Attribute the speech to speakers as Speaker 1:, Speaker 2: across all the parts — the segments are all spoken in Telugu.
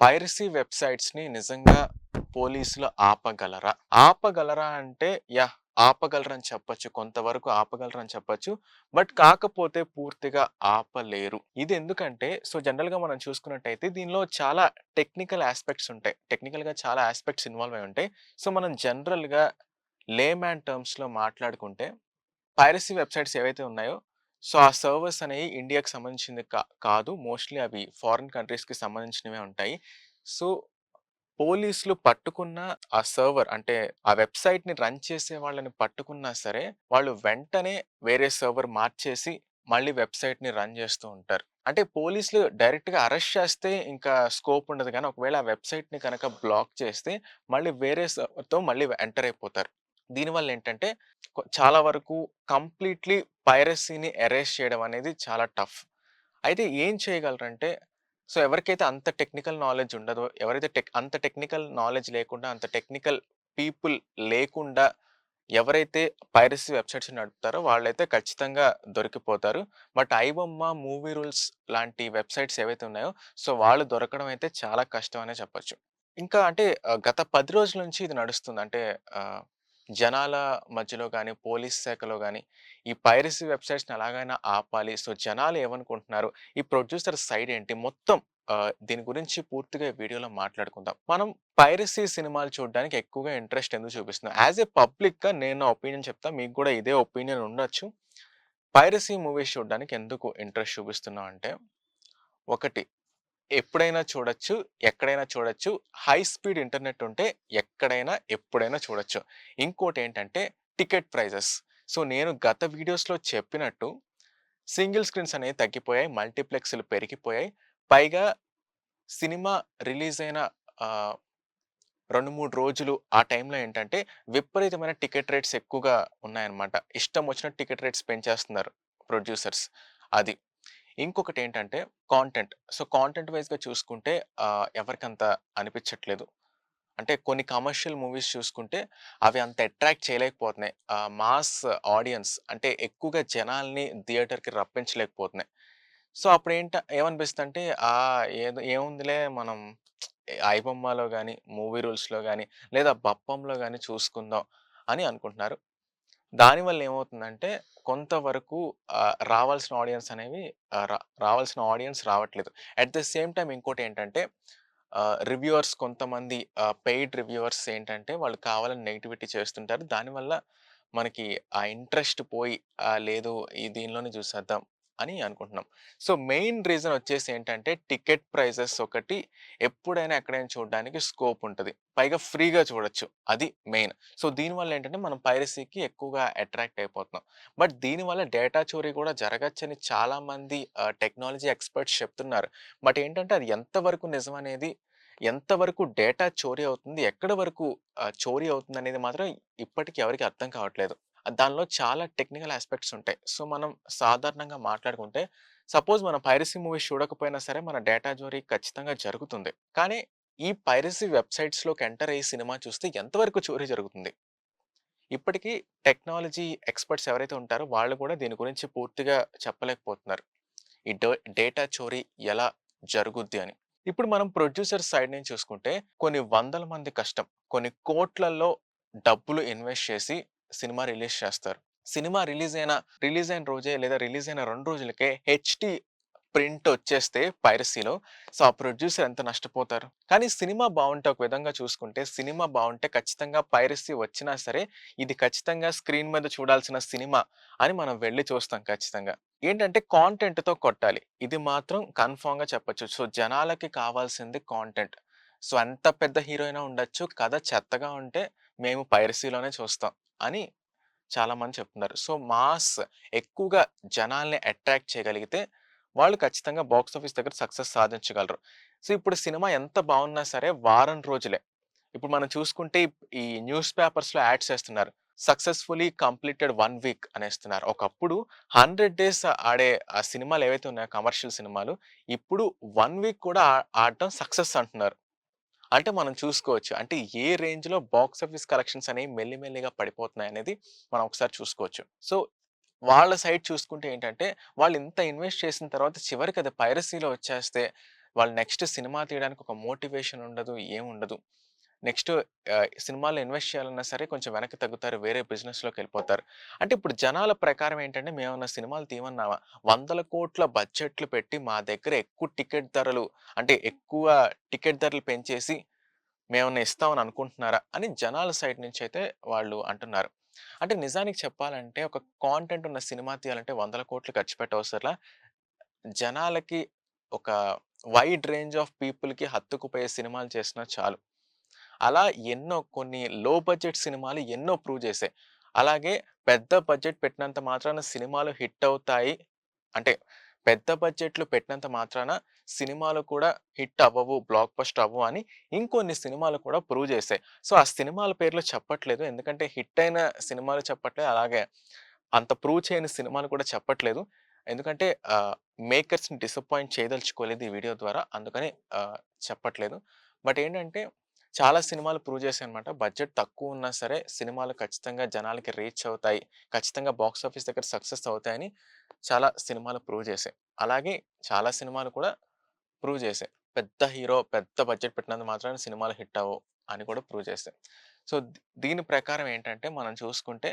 Speaker 1: పైరసీ వెబ్‌సైట్స్‌ని నిజంగా పోలీసులు ఆపగలరా? ఆపగలరా అంటే యా ఆపగలరని చెప్పొచ్చు. కొంతవరకు ఆపగలరని చెప్పొచ్చు. బట్ కాకపోతే పూర్తిగా ఆపలేరు. ఇది ఎందుకంటే సో జనరల్‌గా మనం చూసుకున్నట్టయితే దీనిలో చాలా టెక్నికల్ ఆస్పెక్ట్స్ ఉంటాయి. టెక్నికల్‌గా చాలా ఆస్పెక్ట్స్ ఇన్వాల్వ్ అయి ఉంటాయి. సో మనం జనరల్‌గా లేమ్యాన్ టర్మ్స్‌లో మాట్లాడుకుంటే పైరసీ వెబ్‌సైట్స్ ఏవైతే ఉన్నాయో సో ఆ సర్వర్స్ అనేవి ఇండియాకి సంబంధించింది కా కాదు. మోస్ట్‌లీ అవి ఫారిన్ కంట్రీస్‌కి సంబంధించినవే ఉంటాయి. సో పోలీసులు పట్టుకున్న ఆ సర్వర్ అంటే ఆ వెబ్‌సైట్‌ని రన్ చేసే వాళ్ళని పట్టుకున్నా సరే, వాళ్ళు వెంటనే వేరే సర్వర్ మార్చేసి మళ్ళీ వెబ్‌సైట్‌ని రన్ చేస్తూ ఉంటారు. అంటే పోలీసులు డైరెక్ట్‌గా అరెస్ట్ చేస్తే ఇంకా స్కోప్ ఉండదు కానీ ఒకవేళ ఆ వెబ్‌సైట్‌ని కనుక బ్లాక్ చేస్తే మళ్ళీ వేరే సర్వర్‌తో మళ్ళీ ఎంటర్ అయిపోతారు. దీనివల్ల ఏంటంటే చాలా వరకు కంప్లీట్‌లీ పైరసీని ఎరేజ్ చేయడం అనేది చాలా టఫ్. అయితే ఏం చేయగలరంటే సో ఎవరికైతే అంత టెక్నికల్ నాలెడ్జ్ ఉండదో, ఎవరైతే టెక్ అంత టెక్నికల్ నాలెడ్జ్ లేకుండా, అంత టెక్నికల్ పీపుల్ లేకుండా ఎవరైతే పైరసీ వెబ్‌సైట్స్ నడుపుతారో వాళ్ళైతే ఖచ్చితంగా దొరికిపోతారు. బట్ ఐబొమ్మ, మూవీ రూల్స్ లాంటి వెబ్‌సైట్స్ ఏవైతే ఉన్నాయో సో వాళ్ళు దొరకడం అయితే చాలా కష్టం అనే చెప్పచ్చు ఇంకా అంటే గత పది రోజుల నుంచి ఇది నడుస్తుంది. అంటే జనాల మధ్యలో కానీ పోలీస్ శాఖలో కానీ ఈ పైరసీ వెబ్‌సైట్స్‌ని ఎలాగైనా ఆపాలి. సో జనాలు ఏమనుకుంటున్నారు? ఈ ప్రొడ్యూసర్ సైడ్ ఏంటి? మొత్తం దీని గురించి పూర్తిగా వీడియోలో మాట్లాడుకుందాం. మనం పైరసీ సినిమాలు చూడడానికి ఎక్కువగా ఇంట్రెస్ట్ ఎందుకు చూపిస్తున్నాం? యాజ్ ఎ పబ్లిక్‌గా నేను నా ఒపీనియన్ చెప్తా. మీకు కూడా ఇదే ఒపీనియన్ ఉండొచ్చు. పైరసీ మూవీస్ చూడడానికి ఎందుకు ఇంట్రెస్ట్ చూపిస్తున్నాం అంటే, ఒకటి ఎప్పుడైనా చూడొచ్చు, ఎక్కడైనా చూడొచ్చు. హై స్పీడ్ ఇంటర్నెట్ ఉంటే ఎక్కడైనా, ఎప్పుడైనా చూడొచ్చు. ఇంకోటి ఏంటంటే టికెట్ ప్రైజెస్. సో నేను గత వీడియోస్‌లో చెప్పినట్టు సింగిల్ స్క్రీన్స్ అనేవి తగ్గిపోయాయి. మల్టీప్లెక్స్‌లు పెరిగిపోయాయి. పైగా సినిమా రిలీజ్ అయిన రెండు మూడు రోజులు ఆ టైంలో ఏంటంటే విపరీతమైన టికెట్ రేట్స్ ఎక్కువగా ఉన్నాయన్నమాట. ఇష్టం వచ్చిన టికెట్ రేట్స్ పెంచేస్తున్నారు ప్రొడ్యూసర్స్. అది. ఇంకొకటి ఏంటంటే కాంటెంట్. సో కాంటెంట్ వైజ్గా చూసుకుంటే ఎవరికంత అనిపించట్లేదు. అంటే కొన్ని కమర్షియల్ మూవీస్ చూసుకుంటే అవి అంత అట్రాక్ట్ చేయలేకపోతున్నాయి. మాస్ ఆడియన్స్ అంటే ఎక్కువగా జనాల్ని థియేటర్‌కి రప్పించలేకపోతున్నాయి. సో అప్పుడు ఏంట ఏమనిపిస్తుందంటే ఆహ్, ఏదో ఏముందిలే మనం ఐబొమ్మలో కానీ మూవీ రూల్స్‌లో కానీ లేదా బప్పంలో కానీ చూసుకుందాం అని అనుకుంటున్నారు. దానివల్ల ఏమవుతుందంటే కొంతవరకు రావాల్సిన ఆడియన్స్ అనేవి రా రావాల్సిన ఆడియన్స్ రావట్లేదు. అట్ ద సేమ్ టైం ఇంకోటి ఏంటంటే రివ్యూవర్స్ కొంతమంది పెయిడ్ రివ్యూవర్స్ ఏంటంటే వాళ్ళు కావాలని నెగిటివిటీ చేస్తుంటారు. దానివల్ల మనకి ఆ ఇంట్రెస్ట్ పోయి లేదు ఈ దీనిలోనే చూసేద్దాం అని అనుకుంటున్నాం. సో మెయిన్ రీజన్ వచ్చేసి ఏంటంటే టికెట్ ప్రైజెస్ ఒకటి ఎప్పుడైనా, ఎక్కడైనా చూడడానికి స్కోప్ ఉంటుంది పైగా ఫ్రీగా చూడొచ్చు. అది మెయిన్. సో దీనివల్ల ఏంటంటే మనం పైరసీకి ఎక్కువగా అట్రాక్ట్ అయిపోతున్నాం. బట్ దీనివల్ల డేటా చోరీ కూడా జరగచ్చని చాలామంది టెక్నాలజీ ఎక్స్‌పర్ట్స్ చెప్తున్నారు. బట్ ఏంటంటే అది ఎంతవరకు నిజమనేది, ఎంతవరకు డేటా చోరీ అవుతుంది, ఎక్కడ వరకు చోరీ అవుతుంది అనేది మాత్రం ఇప్పటికి ఎవరికీ అర్థం కావట్లేదు. దానిలో చాలా టెక్నికల్ ఆస్పెక్ట్స్ ఉంటాయి. సో మనం సాధారణంగా మాట్లాడుకుంటే సపోజ్ మనం పైరసీ మూవీస్ చూడకపోయినా సరే మన డేటా చోరీ ఖచ్చితంగా జరుగుతుంది. కానీ ఈ పైరసీ వెబ్‌సైట్స్‌లోకి ఎంటర్ అయ్యి సినిమా చూస్తే ఎంతవరకు చోరీ జరుగుతుంది? ఇప్పటికీ టెక్నాలజీ ఎక్స్‌పర్ట్స్ ఎవరైతే ఉంటారో వాళ్ళు కూడా దీని గురించి పూర్తిగా చెప్పలేకపోతున్నారు. ఈ డేటా చోరీ ఎలా జరుగుద్ది అని. ఇప్పుడు మనం ప్రొడ్యూసర్ సైడ్ నుంచి చూసుకుంటే కొన్ని వందల మంది కష్టం, కొన్ని కోట్లలో డబ్బులు ఇన్వెస్ట్ చేసి సినిమా రిలీజ్ చేస్తారు. సినిమా రిలీజ్ అయిన రిలీజ్ అయిన రోజే లేదా రిలీజ్ అయిన రెండు రోజులకే హెచ్‌డి ప్రింట్ వచ్చేస్తే పైరసీలో సో ఆ ప్రొడ్యూసర్ ఎంత నష్టపోతారు? కానీ సినిమా బాగుంటే ఒక విధంగా చూసుకుంటే సినిమా బాగుంటే ఖచ్చితంగా పైరసీ వచ్చినా సరే ఇది ఖచ్చితంగా స్క్రీన్ మీద చూడాల్సిన సినిమా అని మనం వెళ్ళి చూస్తాం ఖచ్చితంగా. ఏంటంటే కాంటెంట్‌తో కొట్టాలి. ఇది మాత్రం కన్ఫామ్గా చెప్పొచ్చు. సో జనాలకి కావాల్సింది కాంటెంట్. సో ఎంత పెద్ద హీరోయినా ఉండొచ్చు. కథ చెత్తగా ఉంటే మేము పైరసీలోనే చూస్తాం అని చాలామంది చెప్తున్నారు. సో మాస్ ఎక్కువగా జనాల్ని అట్రాక్ట్ చేయగలిగితే వాళ్ళు ఖచ్చితంగా బాక్స్ ఆఫీస్ దగ్గర సక్సెస్ సాధించగలరు. సో ఇప్పుడు సినిమా ఎంత బాగున్నా సరే వారం రోజులే. ఇప్పుడు మనం చూసుకుంటే ఈ న్యూస్ పేపర్స్‌లో యాడ్స్ చేస్తున్నారు సక్సెస్‌ఫుల్లీ కంప్లీటెడ్ వన్ వీక్ అనేస్తున్నారు. ఒకప్పుడు 100 డేస్ ఆడే ఆ సినిమాలు ఏవైతే ఉన్నాయో కమర్షియల్ సినిమాలు ఇప్పుడు వన్ వీక్ కూడా ఆడటం సక్సెస్ అంటున్నారు. అంటే మనం చూసుకోవచ్చు. అంటే ఏ రేంజ్‌లో బాక్స్ ఆఫీస్ కలెక్షన్స్ అనేవి మెల్లి మెల్లిగా పడిపోతున్నాయనేది మనం ఒకసారి చూసుకోవచ్చు. సో వాళ్ళ సైడ్ చూసుకుంటే ఏంటంటే వాళ్ళు ఇంత ఇన్వెస్ట్ చేసిన తర్వాత చివరికి అది పైరసీలో వచ్చేస్తే వాళ్ళు నెక్స్ట్ సినిమా తీయడానికి ఒక మోటివేషన్ ఉండదు, ఏముండదు. నెక్స్ట్ ఆహ్, సినిమాలో ఇన్వెస్ట్ చేయాలన్నా సరే కొంచెం వెనక్కి తగ్గుతారు. వేరే బిజినెస్లోకి వెళ్ళిపోతారు అంటే ఇప్పుడు జనాల ప్రకారం ఏంటంటే మేమన్నా సినిమాలు తీయమన్నామా? వందల కోట్ల బడ్జెట్లు పెట్టి మా దగ్గర ఎక్కువ టికెట్ ధరలు అంటే ఎక్కువ టికెట్ ధరలు పెంచేసి మేమన్నా ఇస్తామని అనుకుంటున్నారా? అని జనాల సైడ్ నుంచి అయితే వాళ్ళు అంటున్నారు. అంటే నిజానికి చెప్పాలంటే ఒక కాంటెంట్ ఉన్న సినిమా తీయాలంటే వందల కోట్లు ఖర్చు పెట్టవసరలా. జనాలకి ఒక వైడ్ రేంజ్ ఆఫ్ పీపుల్‌కి హత్తుకుపోయే సినిమాలు చేసినా చాలు. అలా ఎన్నో కొన్ని లో బడ్జెట్ సినిమాలు ఎన్నో ప్రూవ్ చేశాయి. అలాగే పెద్ద బడ్జెట్ పెట్టినంత మాత్రాన సినిమాలు హిట్ అవుతాయి. అంటే పెద్ద బడ్జెట్‌లు పెట్టినంత మాత్రాన సినిమాలు కూడా హిట్ అవ్వవు, బ్లాక్ బస్ట్ అవ్వవు అని ఇంకొన్ని సినిమాలు కూడా ప్రూవ్ చేశాయి. సో, ఆ సినిమాల పేర్లు చెప్పట్లేదు. ఎందుకంటే హిట్ అయిన సినిమాలు చెప్పట్లేదు. అలాగే అంత ప్రూవ్ చేయని సినిమాలు కూడా చెప్పట్లేదు. ఎందుకంటే మేకర్స్‌ని డిసప్పాయింట్ చేయదలుచుకోలేదు ఈ వీడియో ద్వారా. అందుకని చెప్పట్లేదు. బట్ ఏంటంటే చాలా సినిమాలు ప్రూవ్ చేశాయి అనమాట బడ్జెట్ తక్కువ ఉన్నా సరే సినిమాలు ఖచ్చితంగా జనాలకి రీచ్ అవుతాయి. ఖచ్చితంగా బాక్స్ ఆఫీస్ దగ్గర సక్సెస్ అవుతాయని చాలా సినిమాలు ప్రూవ్ చేశాయి. అలాగే చాలా సినిమాలు కూడా ప్రూవ్ చేశాయి. పెద్ద హీరో పెద్ద బడ్జెట్ పెట్టినందుకు మాత్రమే సినిమాలు హిట్ అవ్వవు అని కూడా ప్రూవ్ చేస్తాయి సో, దీని ప్రకారం ఏంటంటే మనం చూసుకుంటే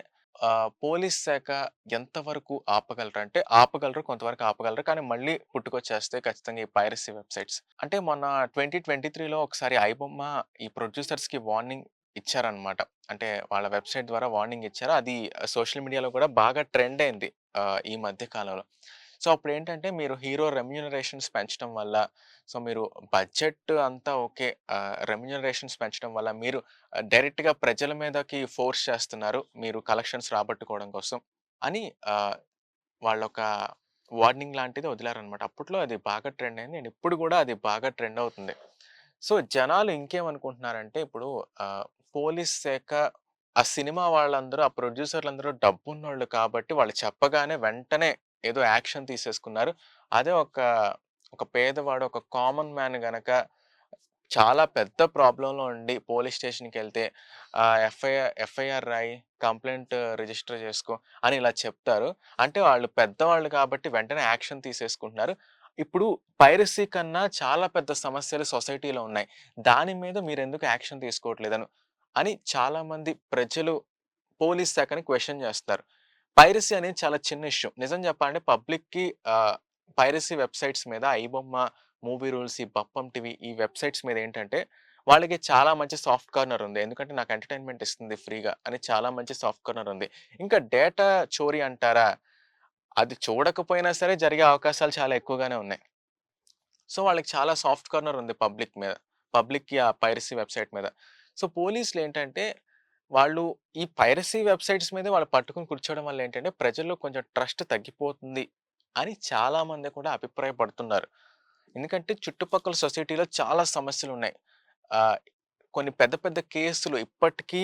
Speaker 1: పోలీస్ శాఖ ఎంతవరకు ఆపగలరు అంటే ఆపగలరు. కొంతవరకు ఆపగలరు. కానీ మళ్ళీ పుట్టుకొచ్చేస్తే ఖచ్చితంగా ఈ పైరసీ వెబ్‌సైట్స్. అంటే మొన్న 2023లో ఒకసారి ఐబొమ్మ ఈ ప్రొడ్యూసర్స్‌కి వార్నింగ్ ఇచ్చారనమాట అంటే వాళ్ళ వెబ్‌సైట్ ద్వారా వార్నింగ్ ఇచ్చారు. అది సోషల్ మీడియాలో కూడా బాగా ట్రెండ్ అయింది ఈ మధ్య కాలంలో. సో, అప్పుడు ఏంటంటే మీరు హీరో రెమ్యూనరేషన్స్ పెంచడం వల్ల సో, మీరు బడ్జెట్ అంతా ఓకే. రెమ్యూనరేషన్స్ పెంచడం వల్ల మీరు డైరెక్ట్‌గా ప్రజల మీదకి ఫోర్స్ చేస్తున్నారు. మీరు కలెక్షన్స్ రాబట్టుకోవడం కోసం అని ఆహ్, వాళ్ళొక వార్నింగ్ లాంటిది వదిలారనమాట అప్పట్లో అది బాగా ట్రెండ్ అయింది. అండ్ ఇప్పుడు కూడా అది బాగా ట్రెండ్ అవుతుంది. సో, జనాలు ఇంకేమనుకుంటున్నారంటే ఇప్పుడు పోలీస్ శాఖ ఆ సినిమా వాళ్ళందరూ ఆ ప్రొడ్యూసర్‌లందరూ డబ్బున్నోళ్ళు కాబట్టి వాళ్ళు చెప్పగానే వెంటనే ఏదో యాక్షన్ తీసేసుకున్నారు. అదే ఒక, ఒక పేదవాడు ఒక కామన్ మ్యాన్ గనక చాలా పెద్ద ప్రాబ్లంలో ఉండి పోలీస్ స్టేషన్కి వెళ్తే ఎఫ్ఐఆర్ ఎఫ్ఐఆర్ రాయి, కంప్లైంట్ రిజిస్టర్ చేసుకో అని ఇలా చెప్తారు. అంటే వాళ్ళు పెద్దవాళ్ళు కాబట్టి వెంటనే యాక్షన్ తీసేసుకుంటున్నారు. ఇప్పుడు పైరసీ కన్నా చాలా పెద్ద సమస్యలు సొసైటీలో ఉన్నాయి. దాని మీద మీరు ఎందుకు యాక్షన్ తీసుకోవట్లేదను అని చాలామంది ప్రజలు పోలీస్ శాఖని క్వశ్చన్ చేస్తారు. పైరసీ అనేది చాలా చిన్న ఇష్యూ. నిజం చెప్పాలంటే పబ్లిక్‌కి పైరసీ వెబ్‌సైట్స్ మీద ఐబొమ్మ, మూవీ రూల్స్, ఈ బప్పం టీవీ ఈ వెబ్‌సైట్స్ మీద ఏంటంటే వాళ్ళకి చాలా మంచి సాఫ్ట్ కార్నర్ ఉంది. ఎందుకంటే నాకు ఎంటర్‌టైన్‌మెంట్ ఇస్తుంది ఫ్రీగా అని చాలా మంచి సాఫ్ట్ కార్నర్ ఉంది. ఇంకా డేటా చోరీ అంటారా? అది చూడకపోయినా సరే జరిగే అవకాశాలు చాలా ఎక్కువగానే ఉన్నాయి. సో, వాళ్ళకి చాలా సాఫ్ట్ కార్నర్ ఉంది పబ్లిక్ మీద. పబ్లిక్‌కి ఆ పైరసీ వెబ్‌సైట్ మీద. సో, పోలీసులు ఏంటంటే వాళ్ళు ఈ పైరసీ వెబ్‌సైట్స్ మీదే వాళ్ళు పట్టుకొని కూర్చోవడం వల్ల ఏంటంటే ప్రజల్లో కొంచెం ట్రస్ట్ తగ్గిపోతుంది అని చాలామంది కూడా అభిప్రాయపడుతున్నారు. ఎందుకంటే చుట్టుపక్కల సొసైటీలో చాలా సమస్యలు ఉన్నాయి కొన్ని పెద్ద పెద్ద కేసులు ఇప్పటికీ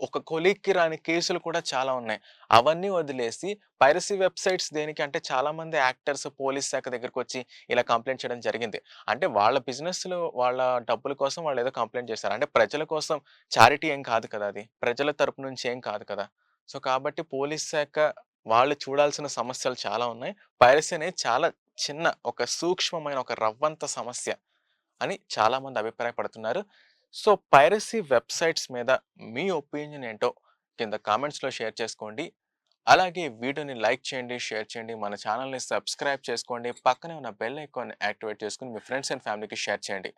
Speaker 1: ఒక కొలిక్కి రాని కేసులు కూడా చాలా ఉన్నాయి. అవన్నీ వదిలేసి పైరసీ వెబ్‌సైట్స్ దేనికి అంటే చాలామంది యాక్టర్స్ పోలీస్ శాఖ దగ్గరకొచ్చి ఇలా కంప్లైంట్ చేయడం జరిగింది. అంటే వాళ్ళ బిజినెస్లో వాళ్ళ డబ్బుల కోసం వాళ్ళు ఏదో కంప్లైంట్ చేస్తారు అంటే ప్రజల కోసం చారిటీ ఏం కాదు కదా అది. ప్రజల తరపు నుంచి ఏం కాదు కదా! సో, కాబట్టి పోలీస్ శాఖ వాళ్ళు చూడాల్సిన సమస్యలు చాలా ఉన్నాయి. పైరసీ అనేది చాలా చిన్న ఒక సూక్ష్మమైన ఒక రవ్వంత సమస్య అని చాలామంది అభిప్రాయపడుతున్నారు. సో, పైరసీ వెబ్‌సైట్స్ మీద మీ ఒపీనియన్ ఏంటో కింద కామెంట్స్‌లో షేర్ చేసుకోండి. అలాగే వీడియోని లైక్ చేయండి, షేర్ చేయండి. మన ఛానెల్‌ని సబ్స్క్రైబ్ చేసుకోండి. పక్కనే ఉన్న బెల్ ఐకాన్ యాక్టివేట్ చేసుకుని మీ ఫ్రెండ్స్ అండ్ ఫ్యామిలీకి షేర్ చేయండి.